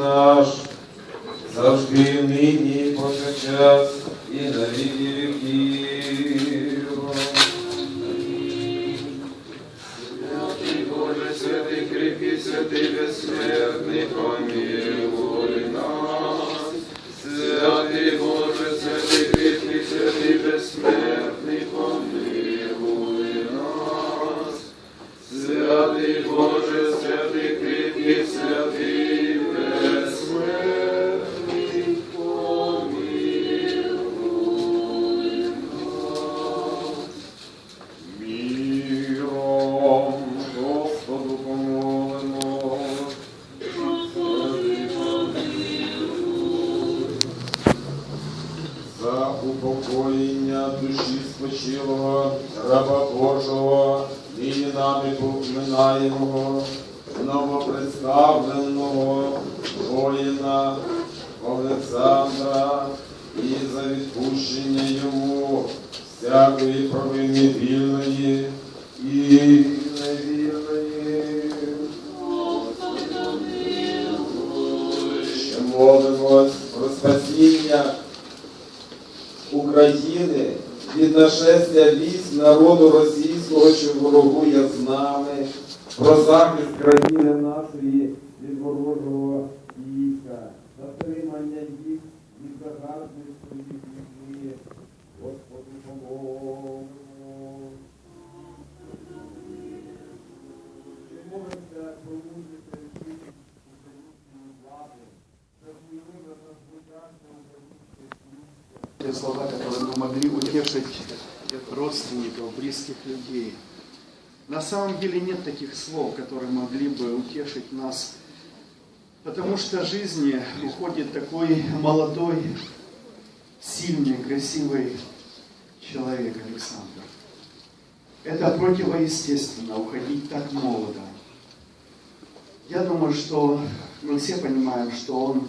наш, завжди нині, повсякчас, і на віки душі спочилого раба Божого, нині нами поминаємого, новопредставленого воїна Олександра і за відпущення йому всякої провини вільної і невільної. Ще молимось про спасіння України від нашестя військ народу російського, що ворогує з нами, про захист країни нашої від ворожого війська, затримання їх від загарбництва від війни. Господи, помолимо. Те слова, которые мы могли утешить родственников, близких людей. На самом деле нет таких слов, которые могли бы утешить нас, потому что жизни уходит такой молодой, сильный, красивый человек Александр. Это противоестественно, уходить так молодо. Я думаю, что мы все понимаем, что он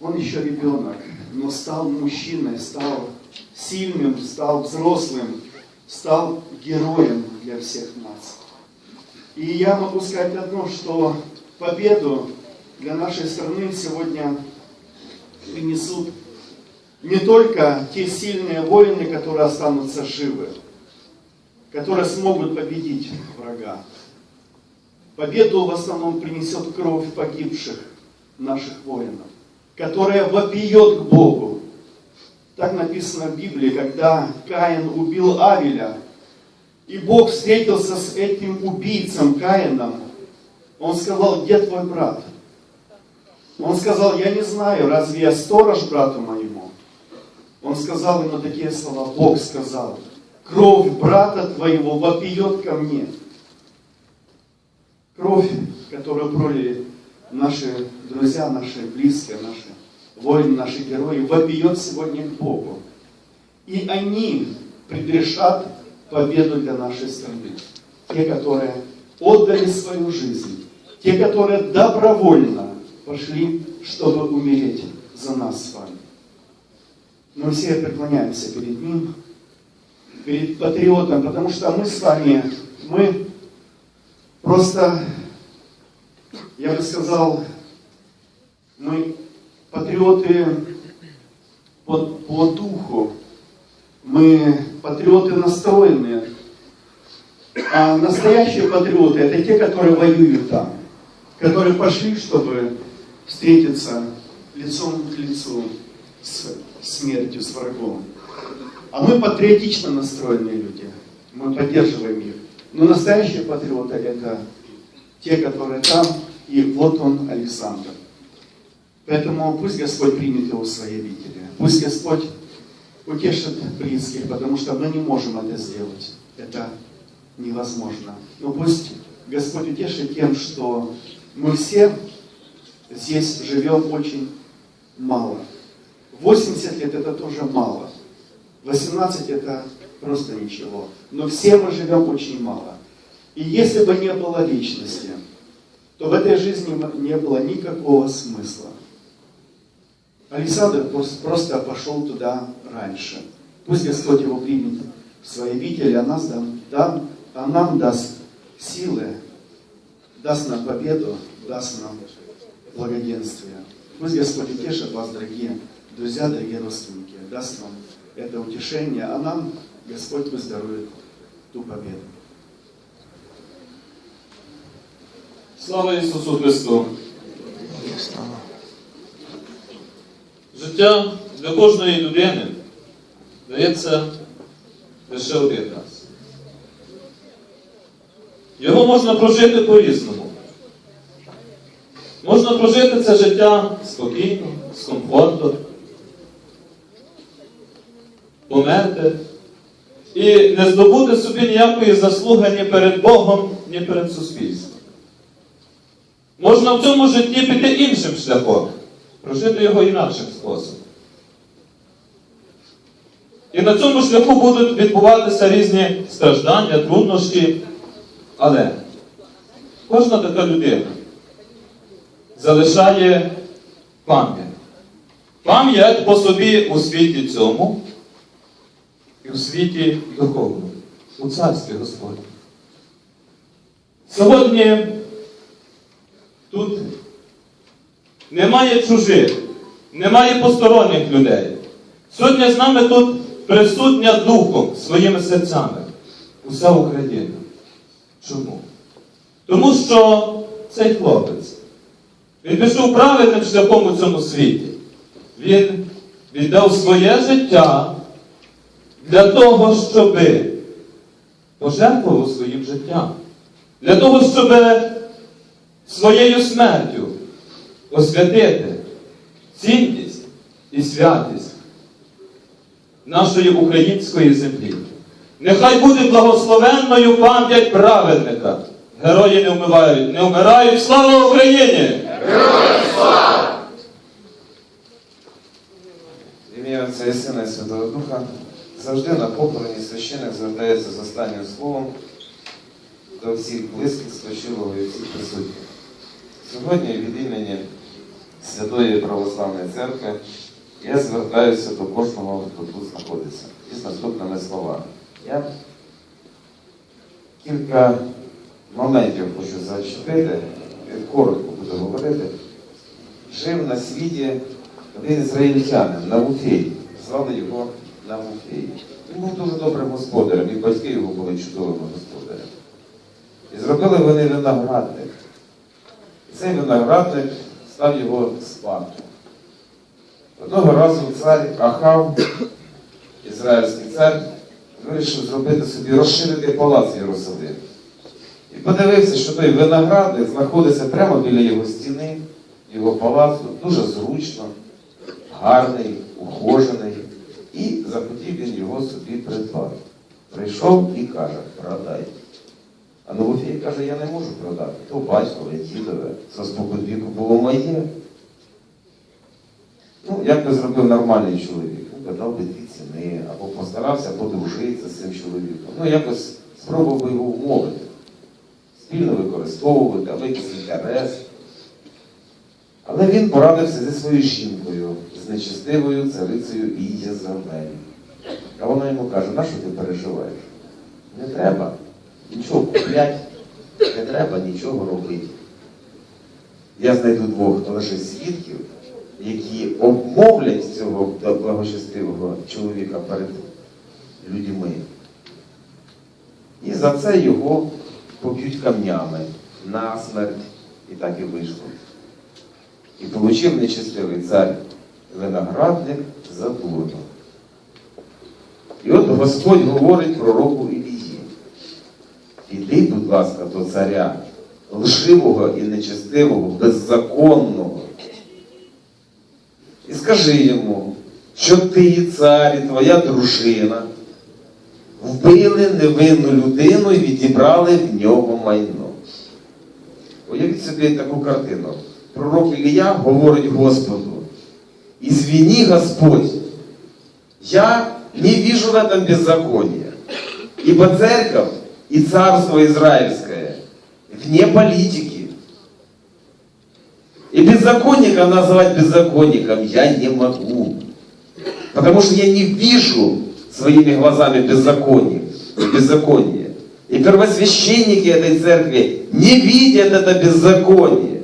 он еще ребенок, но стал мужчиной, стал сильным, стал взрослым, стал героем для всех нас. И я могу сказать одно, что победу для нашей страны сегодня принесут не только те сильные воины, которые останутся живы, которые смогут победить врага. Победу в основном принесет кровь погибших наших воинов которая вопиет к Богу. Так написано в Библии, когда Каин убил Авеля, и Бог встретился с этим убийцем Каином, он сказал, где твой брат? Он сказал, я не знаю, разве я сторож брату моему? Он сказал ему такие слова, Бог сказал, кровь брата твоего вопиет ко мне. Кровь, которую пролили наши друзья, наши близкие, наши воины, наши герои, вопиет сегодня к Богу. И они предрешат победу для нашей страны. Те, которые отдали свою жизнь, те, которые добровольно пошли, чтобы умереть за нас с вами. Мы все преклоняемся перед Ним, перед патриотом, потому что мы с вами, мы просто я бы сказал, мы патриоты по, по духу, мы патриоты настроенные, а настоящие патриоты это те, которые воюют там, которые пошли, чтобы встретиться лицом к лицу с смертью, с врагом. А мы патриотично настроенные люди, мы поддерживаем их. Но настоящие патриоты это те, которые там, и вот он, Александр. Поэтому пусть Господь примет его в свои обители. Пусть Господь утешит близких, потому что мы не можем это сделать. Это невозможно. Но пусть Господь утешит тем, что мы все здесь живем очень мало. 80 лет это тоже мало. 18 это просто ничего. Но все мы живем очень мало. И если бы не было личности, то в этой жизни не было никакого смысла. Александр просто пошел туда раньше. Пусть Господь его примет в свои обители, а, нас дам, дам, а нам даст силы, даст нам победу, даст нам благоденствия. Пусть Господь утешит вас, дорогие друзья, дорогие родственники, даст вам это утешение, а нам Господь дарует ту победу. Слава Ісусу Христу! Життя для кожної людини дається лише один раз. Його можна прожити по-різному. Можна прожити це життя спокійно, з комфортом, померти і не здобути собі ніякої заслуги ні перед Богом, ні перед суспільством. Можна в цьому житті піти іншим шляхом, прожити його інакшим способом. І на цьому шляху будуть відбуватися різні страждання, труднощі. Але кожна така людина залишає пам'ять. Пам'ять по собі у світі цьому і у світі духовному, у царстві Господні. Сьогодні Тут немає чужих, немає посторонніх людей. Сьогодні з нами тут присутня духом своїми серцями. Уся Україна. Чому? Тому що цей хлопець, він пішов правильним шляхом у цьому світі. Він віддав своє життя для того, щоб пожертвував своїм життям. Для того, щоб своєю смертю освятити цінність і святість нашої української землі. Нехай буде благословенною пам'ять праведника. Герої не вмирають, не вмирають. Слава Україні! В ім'я Отця і Сина і Святого Духа завжди на похороні священик звертається з останнім словом до всіх близьких, спочилого і всіх присутніх. Сьогодні від імені Святої Православної Церкви я звертаюся до кожного, хто тут знаходиться, із наступними словами. Я кілька моментів хочу зачепити, я коротко буду говорити. Жив на світі один ізраїльтянин Навуфей, звали його Навуфей. Він був дуже добрим господарем, і батьки його були чудовими господарями. І зробили вони виноградник. Цей виноградник став його спадком. Одного разу цар Ахав, ізраїльський цар, вирішив зробити собі розширити палац Єрусалим. І подивився, що той виноградник знаходиться прямо біля його стіни, його палацу, дуже зручно, гарний, ухожений. І захотів він його собі придбати. Прийшов і каже, продай. А Новофій каже, я не можу продати. То батькове, дідове, це споконвіку було моє. Ну, як би зробив нормальний чоловік? Ну, дав би дві ціни, або постарався подружитися з цим чоловіком. Ну, якось спробував би його вмовити. Спільно використовувати, або якийсь інтерес. Але він порадився зі своєю жінкою, з нечестивою царицею Ієзавель. А вона йому каже, на що ти переживаєш? Не треба нічого купляти, не треба нічого робити. Я знайду двох лише свідків, які обмовлять цього благочестивого чоловіка перед людьми. І за це його поб'ють камнями на смерть. І так і вийшло. І получив нечестивий цар виноградник за дурно. І от Господь говорить пророку. Іди, будь ласка, до царя, лживого і нечестивого, беззаконного. І скажи йому, що ти, цар, і твоя дружина вбили невинну людину і відібрали в нього майно. Уявіть собі таку картину. Пророк Ілія говорить Господу, «Извини, Господь, я не вижу в этом беззакония, ибо церковь и царство израильское вне политики. И беззаконника назвать беззаконником я не могу, потому что я не вижу своими глазами беззаконие. беззаконие. И первосвященники этой церкви не видят это беззаконие.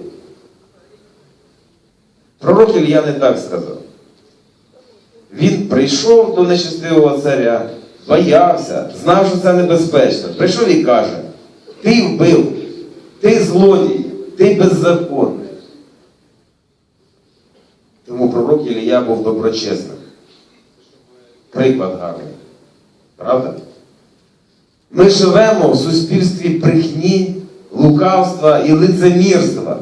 Пророк Ілля не так сказав. Він прийшов до нечестивого царя, боявся, знав, що це небезпечно. Прийшов і каже: ти вбив, ти злодій, ти беззаконний. Тому пророк Ілія був доброчесним. Приклад гарний. Правда? Ми живемо в суспільстві брехні, лукавства і лицемірства.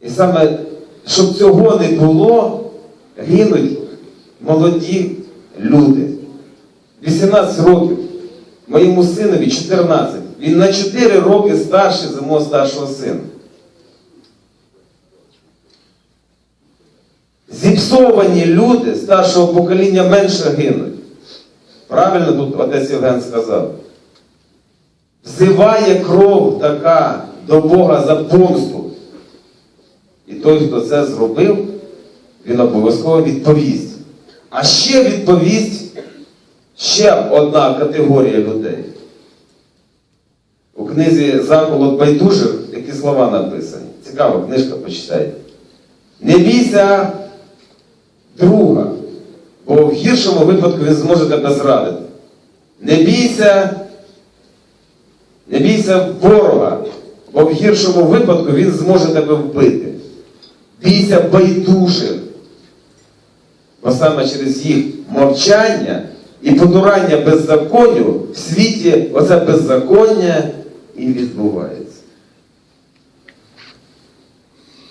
І саме, щоб цього не було, гинуть молоді люди. 18 років. Моєму синові 14. Він на 4 роки старший за мого старшого сина. Зіпсовані люди старшого покоління менше гинуть. Правильно тут отець Євген сказав. Взиває кров така до Бога за помсту. І той, хто це зробив, він обов'язково відповість. А ще відповість ще одна категорія людей. У книзі Заколот байдужих які слова написані. Цікава книжка, почитайте. Не бійся друга, бо в гіршому випадку він зможе тебе зрадити. Не бійся, не бійся ворога, бо в гіршому випадку він зможе тебе вбити. Бійся байдужих, бо саме через їх мовчання і потурання беззаконню в світі оце беззаконня і відбувається.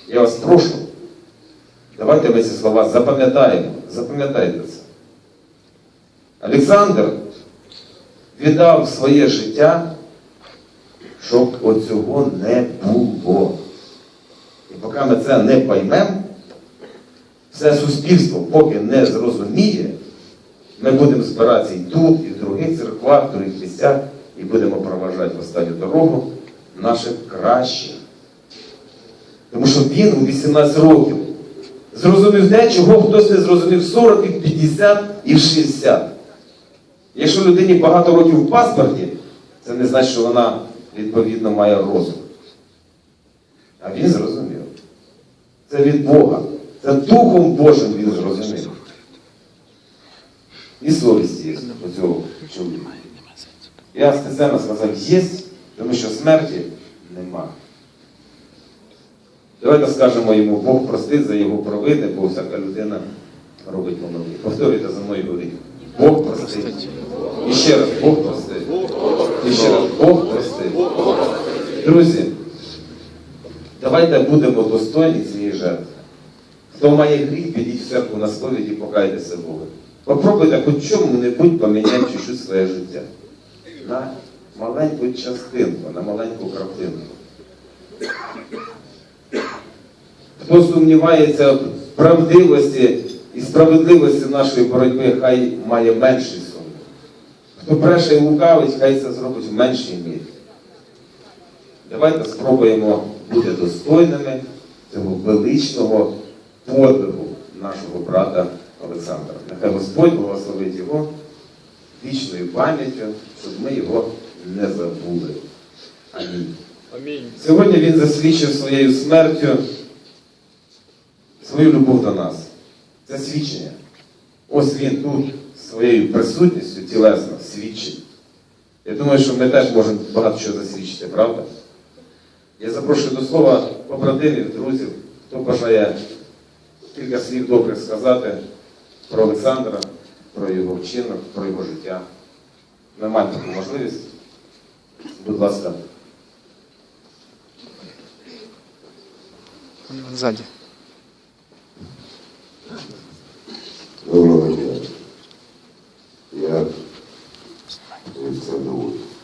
Я вас прошу, давайте ми ці слова запам'ятаємо. Запам'ятайте це. Олександр віддав своє життя, щоб оцього не було. І поки ми це не поймемо, все суспільство поки не зрозуміє, ми будемо збиратися і тут, і в других церквах, в других місцях, і будемо проважати в останню дорогу наших кращих. Тому що він у 18 років зрозумів те, чого хтось не зрозумів 40, і в 50 і в 60. Якщо людині багато років в паспорті, це не значить, що вона відповідно має розум. А він зрозумів. Це від Бога. Це Духом Божим він зрозумів. І совість є у цього чоловіка. Я спеціально сказав, є, тому що смерті нема. Давайте скажемо йому, Бог простить за його провини, бо всяка людина робить помилки. Повторюйте за мною говоріть. Бог простить. І ще раз, Бог простить. І ще раз, Бог простить. Друзі, давайте будемо достойні цієї жертви. Хто має гріх, підіть в церкву на сповіді покайтеся Богу. Попробуйте хоч чому-небудь поміняти чуть-чуть своє життя. На маленьку частинку, на маленьку краплинку. Хто сумнівається в правдивості і справедливості нашої боротьби, хай має менший сумнів. Хто бреше і лукавить, хай це зробить в меншій мірі. Давайте спробуємо бути достойними цього величного подвигу нашого брата Олександра. Нехай Господь благословить його вічною пам'яттю, щоб ми його не забули. Амінь. Амінь. Сьогодні він засвідчив своєю смертю свою любов до нас. Це свідчення. Ось він тут своєю присутністю тілесно свідчить. Я думаю, що ми теж можемо багато чого засвідчити, правда? Я запрошую до слова побратимів, друзів, хто бажає кілька слів добрих сказати про Олександра, про його вчинок, про його життя. Ми таку можливість. Будь ласка. Ззаді. Доброго дня. Я Олександр Вольф.